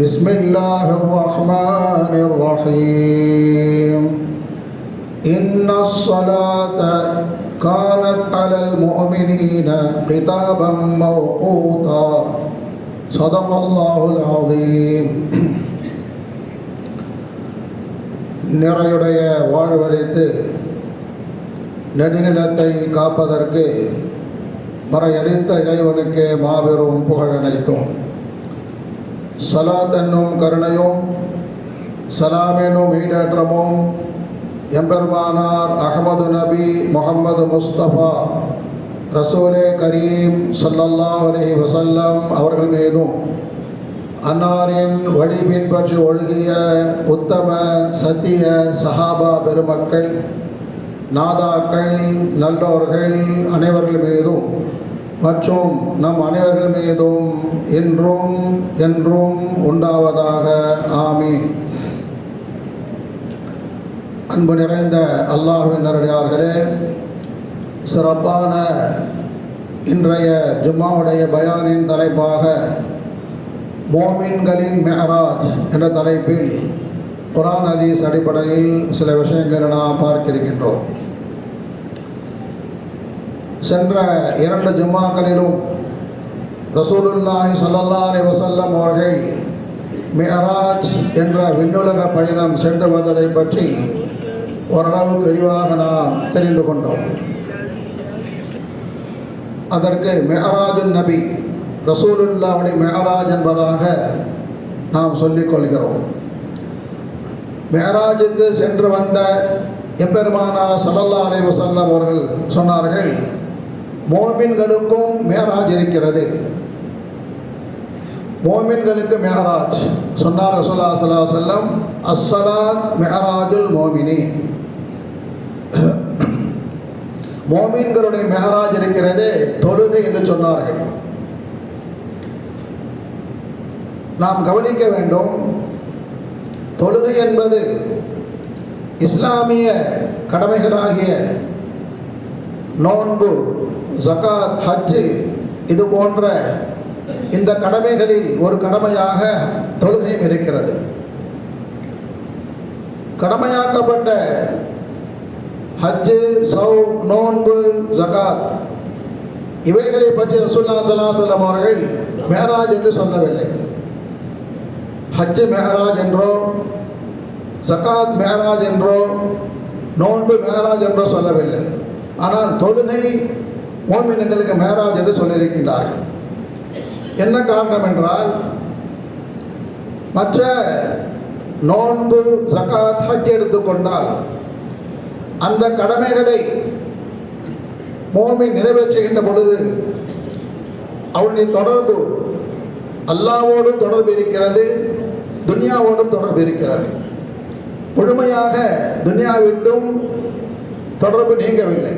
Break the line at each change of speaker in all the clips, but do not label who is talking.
بسم الله الرحمن الرحيم إن الصلاة كانت على المؤمنين كتابا موقوتا صدق الله العظيم நிறையுடைய வாழ்வழித்து நெடுநிலத்தை காப்பதற்கு மறையளித்த இறைவனுக்கே மாபெரும் புகழனைத்தோம் சலாத் என்னும் கருணையும் சலாம் என்னும் ஈடேற்றமும் எம்பெருமானார் அகமது நபி முகமது முஸ்தபா ரசூலே கரீம் சல்லல்லா அலைஹி வசல்லம் அவர்கள் மீதும் அன்னாரின் வழி பின்பற்றி ஒழுகிய உத்தம சத்திய சஹாபா பெருமக்கள் நாதாக்கள் நல்லோர்கள் அனைவர்கள் மீதும் மற்றும் நம் அனைவர்கள் மீதும் இன்றும் என்றும் உண்டாவதாக. ஆமி அன்பு நிறைந்த அல்லாஹ்வின் நேரடியார்களே சிறப்பான இன்றைய ஜும்மாவுடைய பயானின் தலைப்பாக மோமின்களின் மெஹராஜ் என்ற தலைப்பில் குரான் ஹதீஸ் அடிப்படையில் சில விஷயங்களை நாம் பார்க்கிருக்கின்றோம் சென்ற இரண்டு ஜும்மாக்களிலும் ரசூலுல்லாஹி ஸல்லல்லாஹு அலி வசல்லம் அவர்கள் மிஹராஜ் என்ற விண்ணுலக பயணம் சென்று வந்ததை பற்றி ஓரளவுக்கு விரிவாக நாம் தெரிந்து கொண்டோம். அதற்கு மெஹராஜுன் நபி ரசூலுல்லாவுடைய மெஹராஜ் என்பதாக நாம் சொல்லிக் கொள்கிறோம். மெஹராஜுக்கு சென்று வந்த எம்பெருமானா சல்லல்லா அலைஹி வஸல்லம் அவர்கள் சொன்னார்கள் மோமின்களுக்கும் மேராஜ் இருக்கிறது. மோமின்களுக்கு மெஹராஜ் சொன்னார் ரசோல்லா சலா செல்லம் அஸ்ஸலாத் மெஹராஜுல் மோமினி மோமின்களுடைய மெஹராஜ் இருக்கிறது தொழுகை என்று சொன்னார்கள். நாம் கவனிக்க வேண்டும் தொழுகை என்பது இஸ்லாமிய கடமைகளாகிய நோன்பு ஜகாத் ஹஜ்ஜு இது போன்ற இந்த கடமைகளில் ஒரு கடமையாக தொழுகையும் இருக்கிறது. கடமையாக்கப்பட்ட ஹஜ்ஜு சௌ நோன்பு ஜகாத் இவைகளை பற்றி ரசூல்லா சலாசலம் அவர்கள் மேராஜ் என்று சொல்லவில்லை. ஹஜ்ஜு மேராஜ் என்றோ ஜகாத் மேராஜ் என்றோ நோன்பு மேராஜ் என்றோ சொல்லவில்லை. ஆனால் தொழுகை மோமினங்களுக்கு மேராஜ் என்று சொல்லியிருக்கின்றார்கள். என்ன காரணம் என்றால் மற்ற நோன்பு ஜகாத் ஹஜ் எடுத்துக்கொண்டால் அந்த கடமைகளை மோமி நிறைவேற்றுகின்ற பொழுது அவருடைய தொடர்பு அல்லாவோடும் தொடர்பு இருக்கிறது துன்யாவோடும் தொடர்பு இருக்கிறது. முழுமையாக துன்யாவிட்டும் தொடர்பு நீங்கவில்லை.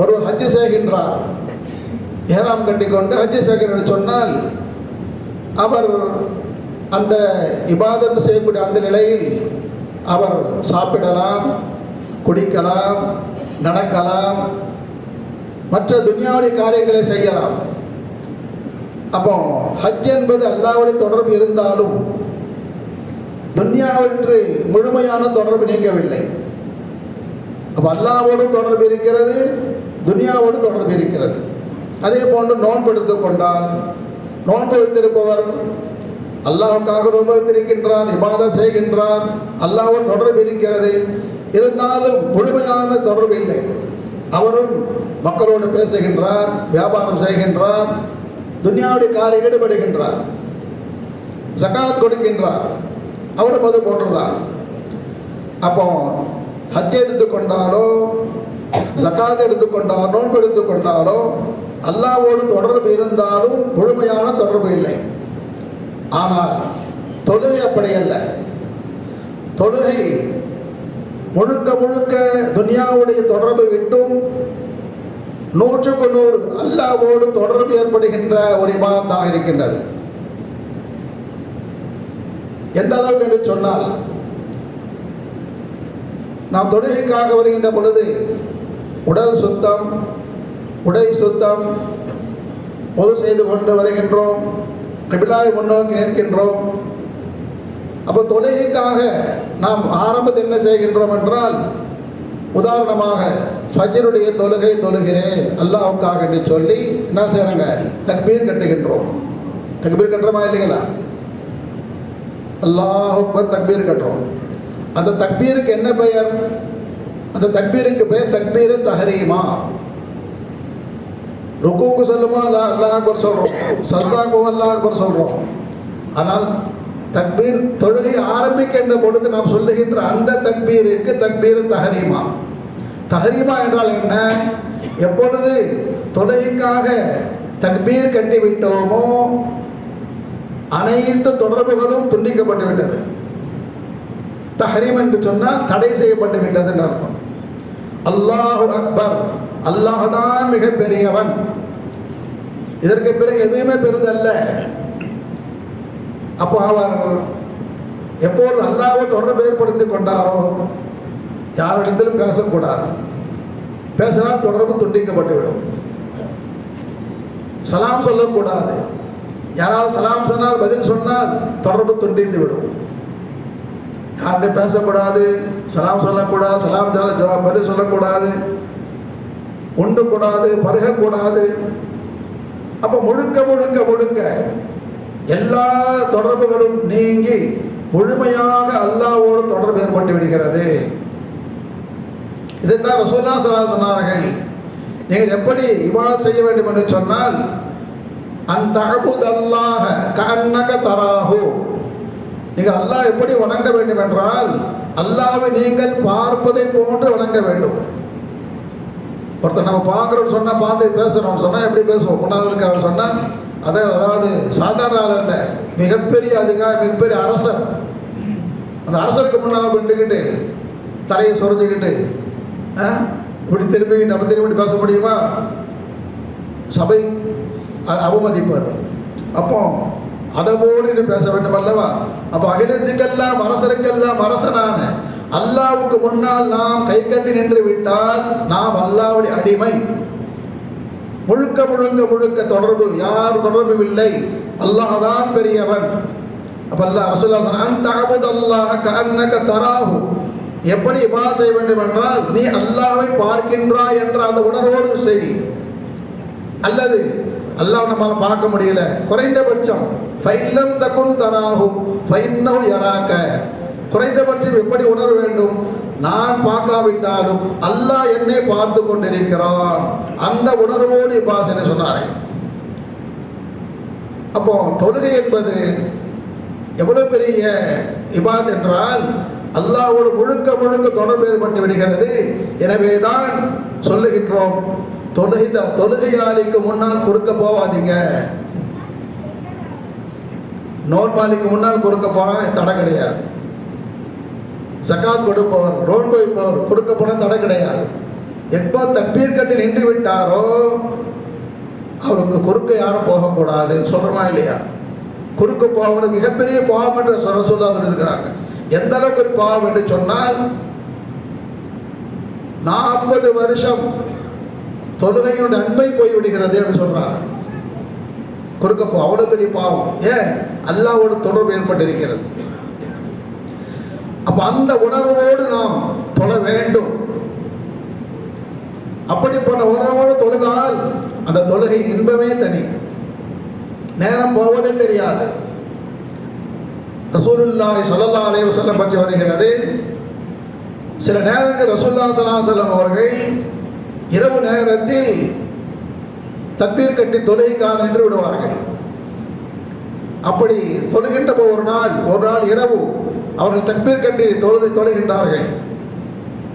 ஒருவர் ஹஜ்ஜு செய்கின்றார். ஏறாம் கட்டிக்கொண்டு ஹஜ்ஜு செய்கிறார் சொன்னால் அவர் அந்த இபாதத்தை செய்யக்கூடிய அந்த நிலையில் அவர் சாப்பிடலாம் குடிக்கலாம் நடக்கலாம் மற்ற துன்யாவுடைய காரியங்களை செய்யலாம். அப்போ ஹஜ் என்பது அல்லாவுடைய தொடர்பு இருந்தாலும் துன்யாவிற்கு முழுமையான தொடர்பு நீங்கவில்லை. அப்போ அல்லாவோடும் தொடர்பு இருக்கிறது துனியாவோடு தொடர்பு இருக்கிறது. அதே போன்று நோன்பு எடுத்துக்கொண்டால் நோன்பு வைத்திருப்பவர் அல்லாவுக்காக நோன்பு வைத்திருக்கின்றார் இபாதம் செய்கின்றார் அல்லாவோடு தொடர்பு இருக்கிறது. இருந்தாலும் முழுமையான தொடர்பு இல்லை. அவரும் மக்களோடு பேசுகின்றார் வியாபாரம் செய்கின்றார் துன்யாவுடைய காரை ஈடுபடுகின்றார். ஜகாத் கொடுக்கின்றார். அவரும் அது போன்றுதான். அப்போ ஹஜ் எடுத்துக்கொண்டாலோ ஜகாத் எடுத்துக்கொண்டாலோ நோன்பு எடுத்துக்கொண்டாலோ அல்லாவோடு தொடர்பு இருந்தாலும் முழுமையான தொடர்பு இல்லை. ஆனால் தொழுகை அப்படி அல்ல. தொழுகை முழுக்க முழுக்க துனியாவுடைய தொடர்பு விட்டும் நூற்றுக்கு நூறு அல்லாவோடு தொடர்பு ஏற்படுகின்ற ஒரு இபாதத்தாக இருக்கின்றது. எந்த அளவுக்கு என்று சொன்னால் நாம் தொழுகைக்காக வருகின்ற பொழுது உடல் சுத்தம் உடை சுத்தம் பொது செய்து கொண்டு வருகின்றோம் கிபிலாவை முன்னோக்கி நிற்கின்றோம். அப்போ தொழுகைக்காக நாம் ஆரம்பத்தில் என்ன செய்கின்றோம் என்றால் உதாரணமாக ஃபஜருடைய தொழுகை தொழுகிறேன் அல்லாவுக்காக என்று சொல்லி என்ன செய்கிறாங்க தக்பீர் கட்டுகின்றோம். தக்பீர் கட்டுறோமா இல்லைங்களா? அல்லாஹ் தக்பீர் கட்டுறோம். அந்த தக்பீருக்கு என்ன பெயர்? அந்த தக்பீருக்கு பெயர் தக்பீர் தஹரீமா. ருக்குவுக்கு சொல்லுமா அல்லா அல்லாஹ் அக்பர் சொல்கிறோம் சல்தாக்கும் அல்லா அக்பர் சொல்கிறோம் ஆனால் தக்பீர் தொழுகை ஆரம்பிக்கின்ற பொழுது நாம் சொல்லுகின்ற அந்த தக்பீருக்கு தக்பீர் தஹரீமா. தஹரீமா என்றால் என்ன? எப்பொழுது தொழுகைக்காக தக்பீர் கட்டி விட்டோமோ அனைத்து தொடர்புகளும் துண்டிக்கப்பட்டு விட்டது தஹரீம் என்று சொன்னால் தடை செய்யப்பட்டு விட்டதுன்னு அர்த்தம். அல்லாஹு அக்பர். அல்லாஹ் தான் மிக பெரியவன் இதற்கு பிறகு எதுவுமே பெரிதல்ல. அப்போ அவர் எப்போது அல்லாவை தொடர்பு ஏற்படுத்தி கொண்டாரோ யாரிடத்திலும் பேசக்கூடாது. பேசினால் தொடர்பு துண்டிக்கப்பட்டுவிடும். சலாம் சொல்லக்கூடாது. யாராவது சலாம் சொன்னால் பதில் சொன்னால் தொடர்பு துண்டித்து விடும் யார்கிட்ட பேசக்கூடாது? சலாம் சொல்லக்கூடாது சலாம் ஜவாப் பதில் சொல்லக்கூடாது. கூடாது பருகக்கூடாது. அப்போ முழுக்க முழுக்க முழுக்க எல்லா தொடர்புகளும் நீங்கி முழுமையாக அல்லாவோடு தொடர்பு ஏற்பட்டு விடுகிறது. இதைத்தான் ரசூல்லா சலா சொன்னார்கள். நீங்கள் எப்படி இவ்வாறு செய்ய வேண்டும் என்று சொன்னால் அந்த அல்லாஹ கண்ணக தராஹு. நீங்கள் அல்லாஹ் எப்படி வணங்க வேண்டும் என்றால் அல்லாவை நீங்கள் பார்ப்பதை போன்று வணங்க வேண்டும். ஒருத்தர் நம்ம பார்க்குறோம்னு சொன்னால் பார்த்து பேசுகிறோம்னு சொன்னால் எப்படி பேசுவோம்? முன்னாள் இருக்கிறவர் சொன்னால் அதை அதாவது சாதாரண ஆள் இல்லை மிகப்பெரிய அதிகாரி மிகப்பெரிய அரசர். அந்த அரசருக்கு முன்னால் நின்றுக்கிட்டு தலையை சுரஞ்சிக்கிட்டு ஆ, இப்படி திரும்பி நம்ம திரும்பி பேச முடியுமா? சபை அவமதிப்பு அது அப்போ அதை போடு பேச வேண்டும் அல்லவா அப்போ அகிலத்துக்கெல்லாம் அரசருக்கெல்லாம் அரசனான அல்லாவுக்கு முன்னால் நாம் கை கட்டி நின்று விட்டால் நாம் அல்லாவுடைய அடிமை. முழுக்க முழுக்க முழுக்க தொடர்பு யார் தொடர்பும் இல்லை. அல்லாஹ் தான் பெரியவன். அப்ப அல்லாஹ் ரசூலுல்லாஹ் சொன்னான், "அன் தஅபுதல்லாஹ தராஹு." எப்படி இபா செய்ய வேண்டும் என்றால் நீ அல்லாவை பார்க்கின்றாய் என்ற அந்த உணர்வோடு செய். அல்லது அல்லாஹ் நம்மால் பார்க்க முடியல. குறைந்தபட்சம் ஃபைல்லம் தகுன் தராகும் ஃபைன்னஹு யராக்க குறைந்தபட்சம் எப்படி உணர வேண்டும்? நான் பார்க்காவிட்டாலும் அல்லாஹ் என்னை பார்த்து கொண்டிருக்கிறான். அந்த உணர்வோடு இப்பாசனை சொன்னார்கள் அப்போ தொழுகை என்பது எவ்வளவு பெரிய இபாத் என்றால் அல்லாஹ்வோடு முழுக்க முழுக்க தொடர்பு ஏற்பட்டு விடுகிறது. எனவே தான் சொல்லுகின்றோம் தொழுகை தொழுகையாளிக்கு முன்னால் குறுக்க போவாதீங்க நோர்மாலிக்கு முன்னால் குறுக்க போனால் தடை கிடையாது. ஜக்காத் கொடுப்பவர் ரோன் வைப்பவர் குறுக்க போனால் தடை கிடையாது. எப்போ தப்பீர் கட்டி நின்று விட்டாரோ அவருக்கு குறுக்க யாரும் போகக்கூடாது. சொல்கிறோமா இல்லையா? குறுக்க போவது மிகப்பெரிய பாவம் என்று சொல்ல சொல்ல இருக்கிறாங்க. எந்த அளவுக்கு பாவம் என்று சொன்னால் நாற்பது வருஷம் தொழுகையின் அன்பை போய்விடுகிறது என்று சொல்றாங்க குறுக்கப்போ அவ்வளோ அவ்வளவு பெரிய பாவம். ஏன்? அல்லாவோடு தொடர்பு ஏற்பட்டிருக்கிறது. அப்ப அந்த உணர்வோடு நாம் தொழ வேண்டும். அப்படிப்பட்ட உணர்வோடு தொழுதால் அந்த தொழுகை இன்பமே தனி. நேரம் போவதே தெரியாது. ரசூலுல்லாஹி ஸல்லல்லாஹு அலைவசல்லம் பற்றி வருகிறது. சில நேரங்கள் ரசூல்லா ஸல்லல்லாஹு அலைஹி அவர்கள் இரவு நேரத்தில் தக்பீர் கட்டி தொழுகைக்காக நின்று விடுவார்கள். அப்படி தொழுகின்ற ஒரு நாள் ஒரு நாள் இரவு அவர்கள் தக்பீர் கட்டி தொழுது தொழுகின்றார்கள்.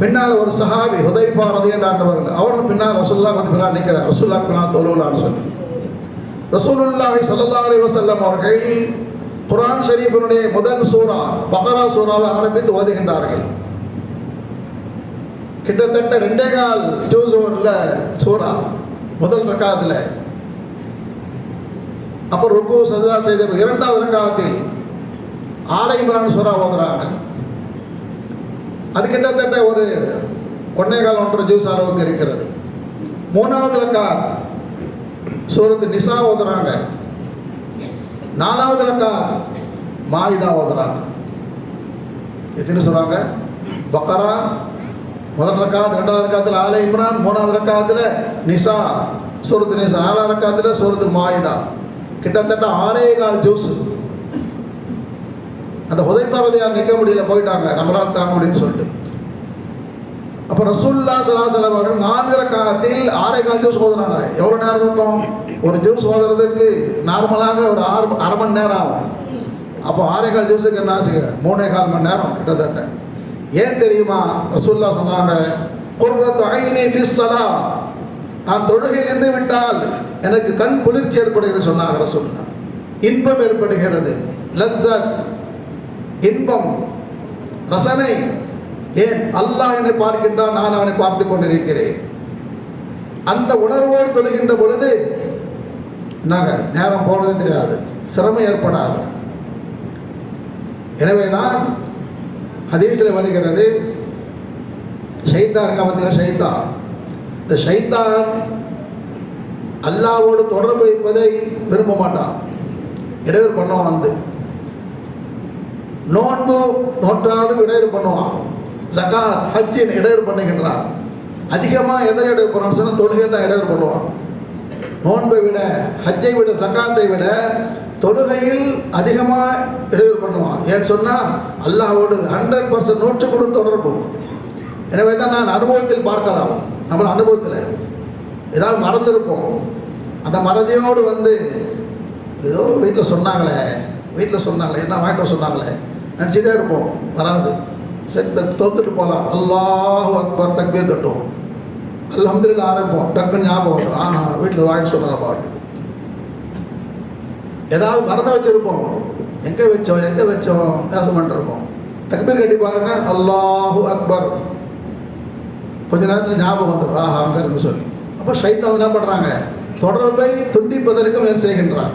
பின்னால் ஒரு சஹாபி ஹுதைஃபா ரதியல்லாண்டவர்கள் அவர்கள் பின்னால் ரசுல்லா வந்து பின்னால் நிற்கிறார். ரசுல்லா பின்னால் தொழுவலான்னு சொல்லி. ரசூலுல்லாஹி சல்லா அலி வசல்லம் அவர்கள் குரான் ஷரீஃபினுடைய முதல் சூரா பகரா சூராவை ஆரம்பித்து ஓதுகின்றார்கள். கிட்டத்தட்ட ரெண்டே கால் ஜூஸ் ஓவரில் சூறா. முதல் ரக்காத்தில். அப்போ ருக்கு சஜா செய்த இரண்டாவது ரக்காத்தில் ஆலை இம்ரான் சூறா ஓதுறாங்க அது கிட்டத்தட்ட ஒரு ஒன்னே கால் ஒன்றரை ஜூஸ் அளவுக்கு இருக்கிறது. மூணாவது ரக்கா சூரத்து நிசா ஓதுறாங்க. நாலாவது ரக்கா மாயிதா ஓதுறாங்க. எத்தனை சொல்கிறாங்க பக்கரா முதல் ரக்காத் ரெண்டாவது ரக்காத்தில் ஆல இம்ரான் மூணாவது ரக்காத்தில் நிசா சூரத்து நிசா நாலாவது ரக்காத்தில் சூரத்து மாயுதா. கிட்டத்தட்ட ஆறே கால் ஜூஸ். அந்த உதைப்பாரதையார் நிற்க முடியல போயிட்டாங்க. நம்மளால் தாங்க முடியும்னு சொல்லிட்டு. அப்போ ரசூல்லா சலாசலம் அவர்கள் நான்கு ரக்காத்தில் ஆறே கால் ஜூஸ் ஓதுறாங்க எவ்வளோ நேரம் இருக்கும்? ஒரு ஜூஸ் ஓதுறதுக்கு நார்மலாக ஒரு ஆறு அரை மணி நேரம் ஆகும். அப்போ ஆறே கால் ஜூஸுக்கு என்ன ஆச்சு மூணே கால் மணி நேரம் கிட்டத்தட்ட. ஏன் தெரியுமா? ரசூல்லா சொன்னாங்க நான் தொழுகை நின்று விட்டால் எனக்கு கண் குளிர்ச்சி ஏற்படுகிறது சொன்னாங்க ரசூல்லா இன்பம் ஏற்படுகிறது. லஸ்ஸத் இன்பம் ரசனை. ஏன்? அல்லாஹ் என்னை பார்க்கின்றான் நான் அவனை பார்த்து கொண்டிருக்கிறேன். அந்த உணர்வோடு தொழுகின்ற பொழுது நாங்கள் நேரம் போனதே தெரியாது சிரமம் ஏற்படாது. எனவே நான் ஹதீஸில் வருகிறது ஷைத்தான் இருக்கா பார்த்தீங்கன்னா ஷைத்தான். இந்த ஷைத்தான் அல்லாவோடு தொடர்பு வைப்பதை விரும்ப மாட்டான். இடையூறு பண்ணுவான் வந்து நோன்பு நோற்றாலும் இடையூறு பண்ணுவான் ஜகாத் ஹஜ்ஜின் இடையூறு பண்ணுகின்றான். அதிகமாக எதை இடையூறு பண்ணுவான்னு சொன்னால் தொழுகை தான் இடையூறு பண்ணுவான் நோன்பை விட ஹஜ்ஜை விட சக்காத்தை விட தொழுகையில் அதிகமாக இடையூறு பண்ணுவான். ஏன்னு சொன்னால் அல்லாஹ்வோடு ஹண்ட்ரட் பர்சன்ட் கூட தொடர்பு. எனவே தான் நான் அனுபவத்தில் பார்க்கலாம். நம்ம அனுபவத்தில். ஏதாவது மறந்துருப்போம். அந்த மறதியோடு வந்து ஏதோ வீட்டில் சொன்னாங்களே வீட்டில் சொன்னாங்களே என்ன வாங்கிட்டு சொன்னாங்களே நினச்சிட்டே இருப்போம். வராது. சரி த- தோத்துட்டு போகலாம் அல்லாஹ் அக்பர் தக்பீர் கட்டுவோம். அல்ஹம்துலில்லாஹ் ஆரம்பிப்போம். டக்குன்னு ஞாபகம் ஆ வீட்டில் வாங்கிட்டு சொன்னாங்க பாட்டு ஏதாவது மறந்து வச்சிருப்போம். எங்கே வச்சோம் எங்கே வச்சோம் பேச மாட்டிருப்போம். தக்பீர் கட்டி பாருங்க அல்லாஹு அக்பர். கொஞ்ச நேரத்தில் ஞாபகம் வந்துடும் ஆஹா அங்கே இருக்கு சொல்லி. அப்போ ஷைத்தான் என்ன பண்ணுறாங்க தொடர்பை துண்டிப்பதற்கு முயற்சி செய்கின்றான்.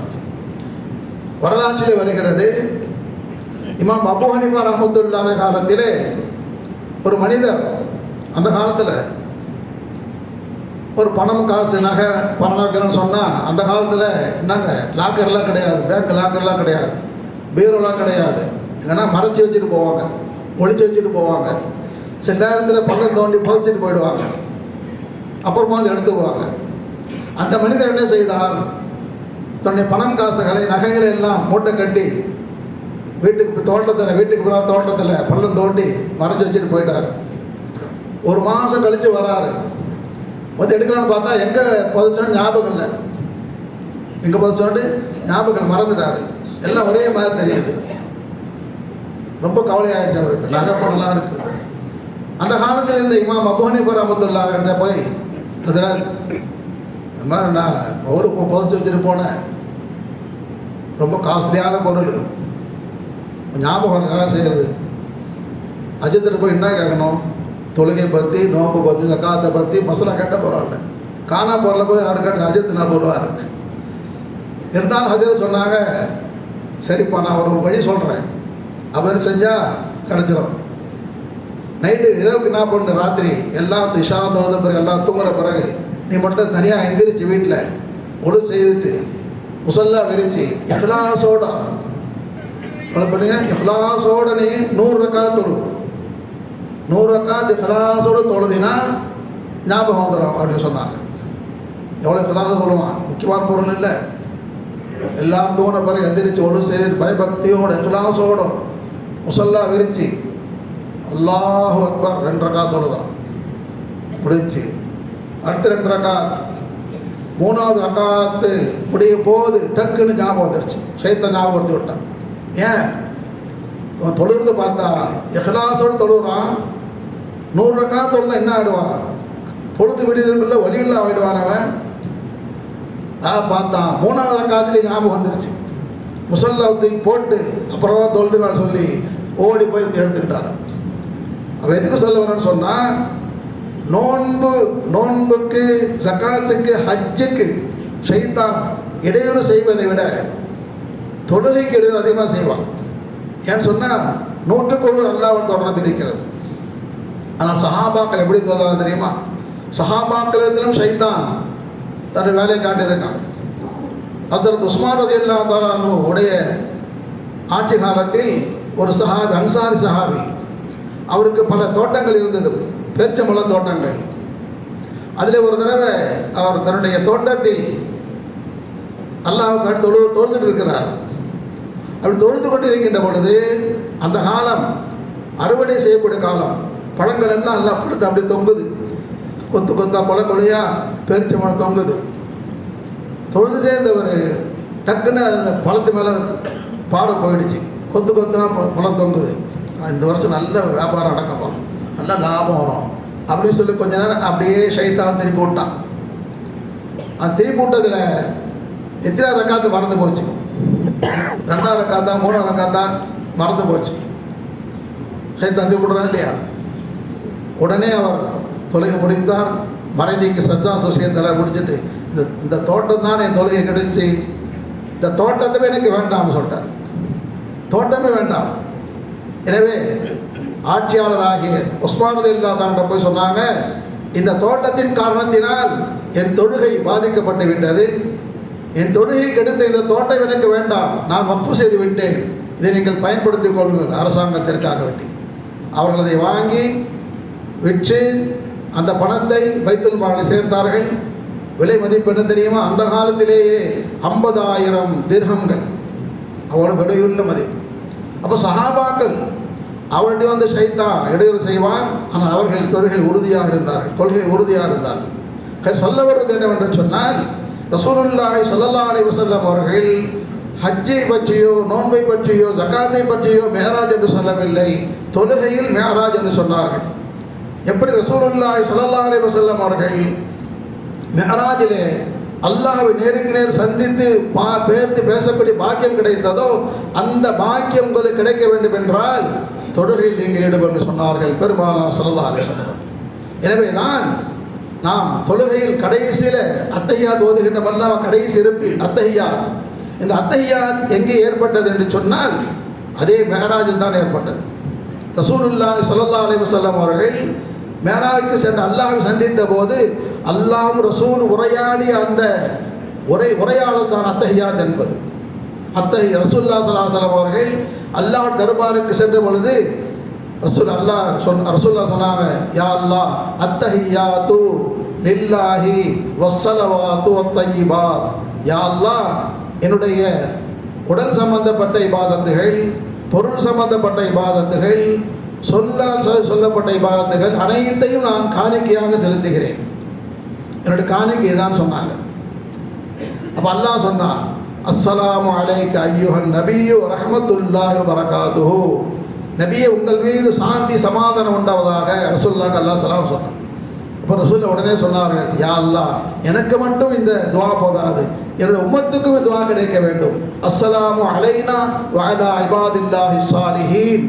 வரலாற்றில் வருகிறது இமாம் அபு ஹனிஃபா ரஹமத்துல்லான காலத்திலே ஒரு மனிதர் அந்த காலத்தில் ஒரு பணம் காசு நகை பணம் லாக்கர்னு சொன்னால் அந்த காலத்தில் என்னங்க? லாக்கர்லாம் கிடையாது. பேங்க் லாக்கர்லாம் கிடையாது. பீரோலாம் கிடையாது. ஏன்னா மறைச்சி வச்சுட்டு போவாங்க. ஒழிச்சு வச்சுட்டு போவாங்க. சில நேரத்தில் பள்ளம் தோண்டி புதைச்சிட்டு போயிடுவாங்க. அப்புறமா வந்து எடுத்துக்குவாங்க. அந்த மனிதர் என்ன செய்தார்? தன்னுடைய பணம் காசுகளை நகைகளை எல்லாம் மூட்டை கட்டி வீட்டுக்கு தோட்டத்தில் வீட்டுக்கு போகிற தோட்டத்தில் பள்ளம் தோண்டி மறைச்சி வச்சுட்டு போயிட்டார். ஒரு மாதம் கழித்து வராரு. வந்து எடுக்கலாம்னு பார்த்தா எங்கே புதைச்சோன்னு ஞாபகம் இல்லை. எங்கே புதைச்சோன்னு ஞாபகம் இல்லை, மறந்துட்டாரு. எல்லாம் ஒரே மாதிரி தெரியுது. ரொம்ப கவலையாயிடுச்சு அவருக்கு. நகை பணம்லாம் இருக்குது அந்த காலத்தில் இருந்த இமாம் அபு ஹனீஃபா ரஹ்மத்துல்லாஹ் போய் ஹஜ்ரத் இந்த மாதிரி நான் ஒரு புதைச்சி வச்சுட்டு போனேன். ரொம்ப காஸ்ட்லியான பொருள். ஞாபகம் நல்லா செய்கிறது அஜித்திட்ட போய் என்ன கேட்கணும்? தொழுகை பற்றி நோம்பு பற்றி சக்காத்தை பற்றி மசாலா கட்ட பரவாயில்ல காணா போகிற போய் யாரு கட்ட அஜித் நான் போடுவார் இருந்தாலும் ஹஜர் சொன்னாங்க சரிப்பா நான் ஒரு வழி சொல்கிறேன் அப்படி செஞ்சால் கிடச்சிடும் நைட்டு இரவுக்கு என்ன பண்ணு? ராத்திரி எல்லாம் விஷாலம் வந்த பிறகு எல்லாம் தூங்குற பிறகு நீ மட்டும் தனியாக எந்திரிச்சு வீட்டில் ஒழு செய்துட்டு முசல்லா விரிச்சு எஃப்லாசோட பண்ணுங்க எஃப்லாசோட நீ நூறு ரக்கா தொழு. நூறு ரக்கா இஹ்லாஸோட தொழுதினா ஞாபகம் வந்துடும் அப்படின்னு சொன்னாங்க. எவ்வளோ இஹ்லாஸாக சொல்லுவான்? முக்கியமான பொருள் இல்லை. எல்லாம் தோண பிறகு எந்திரிச்சு ஒன்று செய்து பயபக்தியோட இஹ்லாஸோட முசல்லா விரிச்சு அல்லாஹு அக்பர் ரெண்டு ரக்கா தொழுதான். பிடிச்சி அடுத்து ரெண்டு ரக்கா மூணாவது ரக்காத்து இப்படி போது டக்குன்னு ஞாபகம் வந்துருச்சு. சைத்த ஞாபகப்படுத்தி விட்டான். ஏன்? அவன் தொழுறது பார்த்தா எஹ்லாசோடு தொழுகிறான் நூறு ரக்கா தொழுதா என்ன ஆகிடுவான் பொழுது விடுதலுக்குள்ள வழியில் ஆகிடுவான் அவன். நான் பார்த்தான். மூணாவது காத்துலேயே ஞாபகம் வந்துருச்சு. முசல்லா தூக்கி போட்டு அப்புறமா தொழுதுக்கான் சொல்லி ஓடி போய் எடுத்துக்கிட்டான் அவன் எதுக்கு சொல்ல வரேன்னு சொன்னால் நோன்பு நோன்புக்கு சக்காத்துக்கு ஹஜ்ஜுக்கு ஷைத்தான் இடையூறு செய்வதை விட தொழுகைக்கு இடையூறு அதிகமாக செய்வான். ஏன்னு சொன்னால் நூற்றுக்கு ஒரு அல்லாவின் தொடர்பு இருக்கிறது. ஆனால் சஹாபாக்கள் எப்படி தோதாது தெரியுமா? சஹாபாக்களிடத்திலும் ஷைத்தான் தன்னுடைய வேலையை காட்டியிருக்கான். ஹசரத் உஸ்மான் ரதி அல்லா உடைய ஆட்சி காலத்தில் ஒரு சஹாபி அன்சாரி சஹாபி. அவருக்கு பல தோட்டங்கள் இருந்தது. பேரிச்சம்பழ தோட்டங்கள். அதில் ஒரு தடவை அவர் தன்னுடைய தோட்டத்தில் அல்லாவுக்கு தொழு தொழுதுட்டு இருக்கிறார். அப்படி தொழுது கொண்டு இருக்கின்ற பொழுது அந்த காலம் அறுவடை செய்யக்கூடிய காலம். பழங்கள் எல்லாம் எல்லாம் பழுத்து அப்படியே தொங்குது. கொத்து கொத்தா கொலை கொலையா மழை தொங்குது. தொழுதுட்டே இருந்தவர் டக்குன்னு அந்த பழத்து மேலே பாட போயிடுச்சு. கொத்து கொத்தா பழம் தொங்குது. இந்த வருஷம் நல்ல வியாபாரம் நடக்கும் நல்ல லாபம் வரும். அப்படின்னு சொல்லி கொஞ்ச நேரம் அப்படியே ஷைத்தான் திருப்பி விட்டான் அந்த திருப்பி விட்டதில் எத்தனை ரக்காத்து மறந்து போச்சு. ரெண்டாவது ரக்காத்தா மூணாவது ரக்காத்தா மறந்து போச்சு. ஷைத்தான் திருப்பி விடுறான் இல்லையா? உடனே அவர் தொழுகை முடித்தார் மறைந்திக்கு சஜ்ஜா சுஷயத்தில் முடிச்சிட்டு இந்த இந்த தோட்டம் தான் என் தொழுகை கிடைச்சி இந்த தோட்டத்தவே எனக்கு வேண்டாம்னு சொல்லிட்டார். தோட்டமே வேண்டாம். எனவே ஆட்சியாளராகிய உஸ்மானது இல்லா தான் போய் சொன்னாங்க இந்த தோட்டத்தின் காரணத்தினால் என் தொழுகை பாதிக்கப்பட்டு விட்டது. என் தொழுகை கெடுத்த இந்த தோட்டம் எனக்கு வேண்டாம். நான் வப்பு செய்து விட்டேன். இதை நீங்கள் பயன்படுத்திக் கொள்ளுங்கள். அரசாங்கத்திற்காக வேண்டி. அவர்கள் அதை வாங்கி விற்று அந்த பணத்தை வைத்துல் மாலில் சேர்த்தார்கள். விலை மதிப்பு என்ன தெரியுமா? அந்த காலத்திலேயே ஐம்பதாயிரம் திர்ஹம்கள். அவ்வளோ விலையுள்ள மதிப்பு. அப்போ சஹாபாக்கள் அவர்கிட்ட வந்து ஷைத்தா இடையூறு செய்வான் ஆனால் அவர்கள் தொழுகை உறுதியாக இருந்தார்கள். கொள்கை உறுதியாக இருந்தார்கள். சொல்ல வருவது என்னவென்று சொன்னால் ரசூலுல்லாஹி சொல்லல்லா அலி வசல்லம் அவர்கள் ஹஜ்ஜை பற்றியோ நோன்பை பற்றியோ ஜகாத்தை பற்றியோ மேராஜ் என்று சொல்லவில்லை. தொழுகையில் மேராஜ் என்று சொன்னார்கள். எப்படி ரசூலுல்லாய் ஸல்லல்லாஹு அலி வசல்லம் அவர்கள் மெஹராஜிலே அல்லாஹை நேருக்கு நேர் சந்தித்து பா பேர்த்து பேசப்படி பாக்கியம் கிடைத்ததோ அந்த பாக்கியம் உங்களுக்கு கிடைக்க வேண்டும் என்றால் தொடரில் நீங்கள் ஈடுபட்டு சொன்னார்கள் பெருமானா ஸல்லல்லாஹு அலி சொல்லம் எனவே தான் நாம் தொழுகையில் கடைசியில் அத்தஹியாத் ஓதுகின்ற மல்லா கடைசி இருப்பில் அத்தையா இந்த அத்தையா எங்கே ஏற்பட்டது என்று சொன்னால் அதே மெஹராஜில் தான் ஏற்பட்டது. ரசூலுல்லா சல்லா அலி வசல்லம் அவர்கள் மேராஜுக்கு சென்று அல்லாஹ்வை சந்தித்த போது அல்லாஹ் ரசூல் உரையாடிய அந்த உரை உரையாடல் தான் அத்தஹியாத் என்பது. அத்தஹி ரசூல்லா சலாஹலம் அவர்கள் அல்லாஹ் தர்பாருக்கு சென்ற பொழுது ரசூல் அல்லாஹ் சொன்ன ரசூல்லா சொன்னாங்க யா அல்லாஹ் அத்தஹியாத்து லில்லாஹி தூ வத்தய்யிபா யா அல்லாஹ் என்னுடைய உடல் சம்பந்தப்பட்ட இபாதத்துகள் பொருள் சம்பந்தப்பட்ட இபாதத்துகள் சொல்லால் சொல்லப்பட்ட இபாதத்துகள் அனைத்தையும் நான் காணிக்கையாக செலுத்துகிறேன். என்னோட காணிக்கை தான் சொன்னாங்க. அப்போ அல்லாஹ் சொன்னான் அஸ்ஸலாமு அலைக்க ஐயுஹன் நபியு ரஹமத்துல்லாஹ் வரகாதுஹோ நபியை உங்கள் மீது சாந்தி சமாதானம் உண்டாவதாக ரசுல்லாக்கு அல்லாஹ் சலாம் சொன்னான். இப்போ ரசூல்லா உடனே சொன்னார்கள் யா அல்லாஹ் எனக்கு மட்டும் இந்த துவா போதாது. என்னுடைய உம்மத்துக்கும் இந்த துவா கிடைக்க வேண்டும். அஸ்ஸலாமு அலைனா வஅலா இபாதில்லாஹி சாலிஹீன்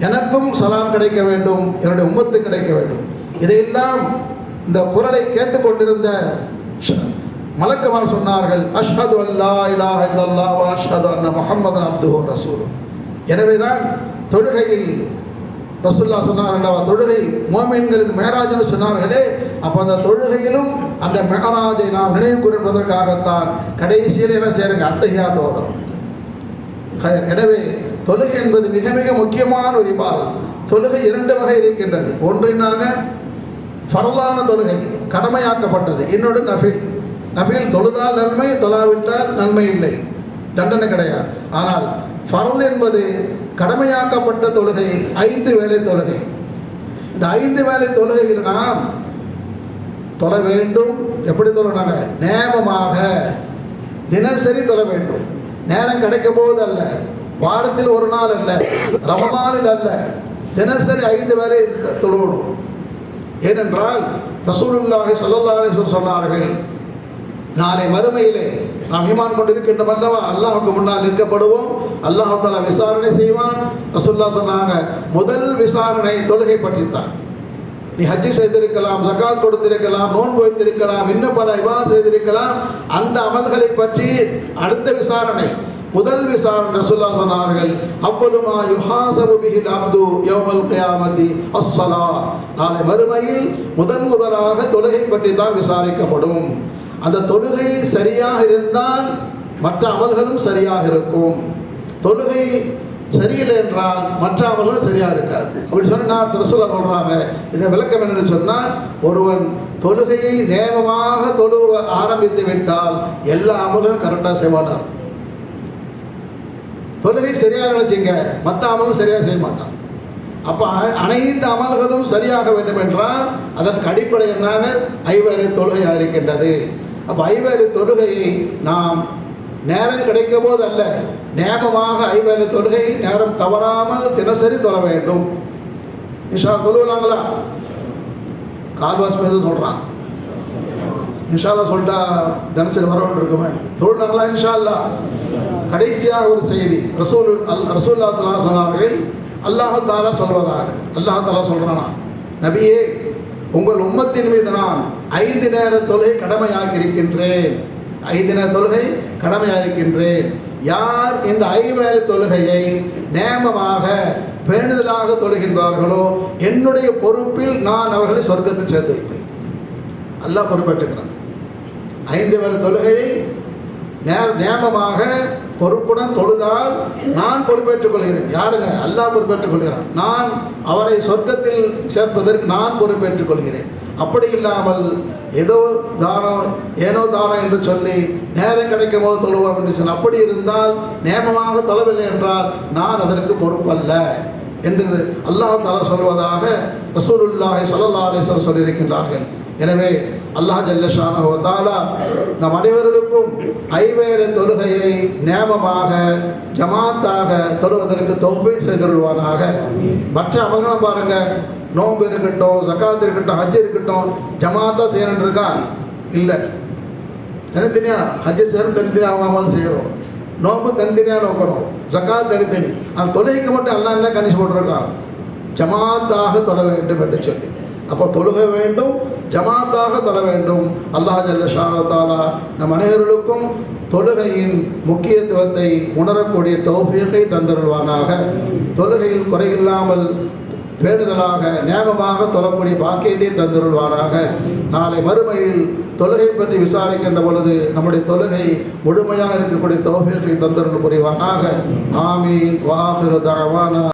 எனக்கும் சலாம் கிடைக்க வேண்டும் என்னுடைய உம்மத்து கிடைக்க வேண்டும். இதையெல்லாம் இந்த குரலை கேட்டுக்கொண்டிருந்த ஷ- மலக்குமார் சொன்னார்கள் அஷ்ஹது அல்லா இலாஹ இல்லல்லாஹ் வ அஷ்ஹது அன்ன முஹம்மதன் அப்துஹு ரசூல். எனவேதான் தொழுகையில் ரசுல்லா சொன்னார் அல்லவா, தொழுகை மோமீன்களுக்கு மேராஜ்னு சொன்னார்களே அப்போ அந்த தொழுகையிலும் அந்த மேராஜை நாம் நினைவு கூறுவதற்காகத்தான் கடைசியில் என்ன சேருங்க அத்தகையா தோதம் எனவே தொழுகை என்பது மிக மிக முக்கியமான ஒரு விவாதம் தொழுகை இரண்டு வகை இருக்கின்றது. ஒன்று என்னாங்க? தொழுகை கடமையாக்கப்பட்டது. இன்னொன்று நஃபில். நஃபில் தொழுதால் நன்மை தொழாவிட்டால் நன்மை இல்லை. தண்டனை கிடையாது. ஆனால் ஃபரல் என்பது கடமையாக்கப்பட்ட தொழுகை ஐந்து வேலை தொழுகை. இந்த ஐந்து வேலை தொழுகையில் நாம் தொழ வேண்டும். எப்படி தொழனாங்க? நேமமாக. தினசரி தொழ வேண்டும். நேரம் கிடைக்கும் போது அல்ல. வாரத்தில் ஒரு நாள் அல்ல. ரமதானில் அல்ல. தினசரி ஐந்து வேலை தொழுவணும் ஏனென்றால் ரசூலுல்லாஹி ஸல்லல்லாஹு சொன்னார்கள் நாளை மறுமையிலே நாம் ஈமான் கொண்டிருக்கின்றோம் அல்லவா அல்லாஹுக்கு முன்னால் நிற்கப்படுவோம். அல்லாஹ் தஆலா விசாரணை செய்வான். ரசுல்லா சொன்னாங்க முதல் விசாரணை தொழுகை பற்றித்தான். நீ ஹஜ்ஜி செய்திருக்கலாம் சக்காத் கொடுத்திருக்கலாம் நோன்பு வைத்திருக்கலாம் இன்னும் பல இவா செய்திருக்கலாம். அந்த அமல்களை பற்றி அடுத்த விசாரணை முதல் விசாரணை. ரசுல்லா சொன்னார்கள் அவ்வளுமா யுஹாசபு பிஹில் அப்து யௌமல் கியாமதி அஸ்ஸலா நாளை மறுமையில் முதன் முதலாக தொழுகை பற்றி தான் விசாரிக்கப்படும். அந்த தொழுகை சரியாக இருந்தால் மற்ற அமல்களும் சரியாக இருக்கும். தொழுகை சரியில்லை என்றால் மற்ற அமல்களும் சரியாக இருக்காது. அப்படி சொன்னால் திருசூல சொல்றாங்க. இதை விளக்கம் என்னன்னு சொன்னால் ஒருவன் தொழுகையை நேரமாக தொழுவ ஆரம்பித்து விட்டால் எல்லா அமலும் கரெக்டாக செய்வானார் தொழுகை சரியாக நினைச்சிங்க மற்ற அமலும் சரியாக செய்ய மாட்டான். அப்போ அ- அனைத்து அமல்களும் சரியாக வேண்டும் என்றால் அதற்கு அடிப்படை என்னாக? ஐவரை தொழுகையாக இருக்கின்றது. அப்போ ஐவேறு தொழுகையை நாம் நேரம் கிடைக்கும் போது அல்ல நேமமாக ஐவேறு தொழுகை நேரம் தவறாமல் தினசரி தொழ வேண்டும். நிஷா தொழுவலாங்களா கால்வாஸ் பேச சொல்கிறான் இன்ஷால்லா சொல்லிட்டா தினசரி வரவன் இருக்குமே தொழுனாங்களா இன்ஷா கடைசியாக ஒரு செய்தி. ரசூல் அல் ரசூல்லா சலா சொன்னார்கள் அல்லாஹாலா சொல்வதாக அல்லாஹ் சொல்கிறானா சொல்றானா? நபியே உங்கள் உம்மத்தின் மீது நான் ஐந்து நேர தொழுகை கடமையாக இருக்கின்றேன் ஐந்து நேர தொழுகை கடமையாக இருக்கின்றேன் யார் இந்த ஐவேல தொழுகையை நேமமாக பேணுதலாக தொழுகின்றார்களோ என்னுடைய பொறுப்பில் நான் அவர்களை சொர்க்கத்தில் சேர்த்து வைப்பேன் அல்லாஹ் பொறுப்பேற்றுக்கிறான். ஐந்து வேலை தொழுகையை நே- நேமமாக பொறுப்புடன் தொழுதால் நான் பொறுப்பேற்றுக் கொள்கிறேன். யாருங்க? அல்லாஹ் பொறுப்பேற்றுக் கொள்கிறான். நான் அவரை சொர்க்கத்தில் சேர்ப்பதற்கு நான் பொறுப்பேற்றுக் கொள்கிறேன். அப்படி இல்லாமல் ஏதோ தானம் ஏனோ தானம் என்று சொல்லி நேரம் கிடைக்கும் போது தொழுவோம் என்று சொன்ன அப்படி இருந்தால் நேமமாக தொழவில்லை என்றால் நான் அதற்கு பொறுப்பல்ல என்று அல்லாஹ் தாலா சொல்வதாக ரசூலுல்லாஹி ஸல்லல்லாஹு அலைஹி சொல்லியிருக்கின்றார்கள். எனவே அல்லாஹ் ஜல்லஷானா நம் அனைவர்களுக்கும் ஐவேறு தொழுகையை நேமமாக ஜமாத்தாக தொழுவதற்கு தொகுப்பை செய்தருள்வானாக மற்ற அமல்களும் பாருங்க. நோன்பு இருக்கட்டும் ஜக்காத் இருக்கட்டும் ஹஜ் இருக்கட்டும் ஜமாத்தா செய்யணும் இருக்கா? இல்லை. தனித்தனியா? ஹஜ் சேரும் தனித்தனியாக அமல் செய்கிறோம் நோம்பு தனித்தனியாக நோக்கணும். ஜக்காத் தனித்தனி. ஆனால் தொழுகைக்கு மட்டும் எல்லாம் என்ன கணிச்சு போட்டிருக்கான்? ஜமாத்தாக தொழ வேண்டும் என்று சொல்லி. அப்போ தொழுக வேண்டும் ஜமாத்தாக தொழ வேண்டும். அல்லாஹ் ஜல்லஷானத்தாலா நம் அனைவர்களுக்கும் தொழுகையின் முக்கியத்துவத்தை உணரக்கூடிய தௌபியத்தை தந்தருள்வானாக. தொழுகையில் குறையில்லாமல் வேண்டுதலாக நேமமாக தொழக்கூடிய பாக்கியத்தை தந்தருள்வாராக நாளை மறுமையில் தொழுகை பற்றி விசாரிக்கின்ற பொழுது நம்முடைய தொழுகை முழுமையாக இருக்கக்கூடிய தௌஃபீகை தந்தருள் புரிவானாக. ஆமீன். வாஹிரு தரவான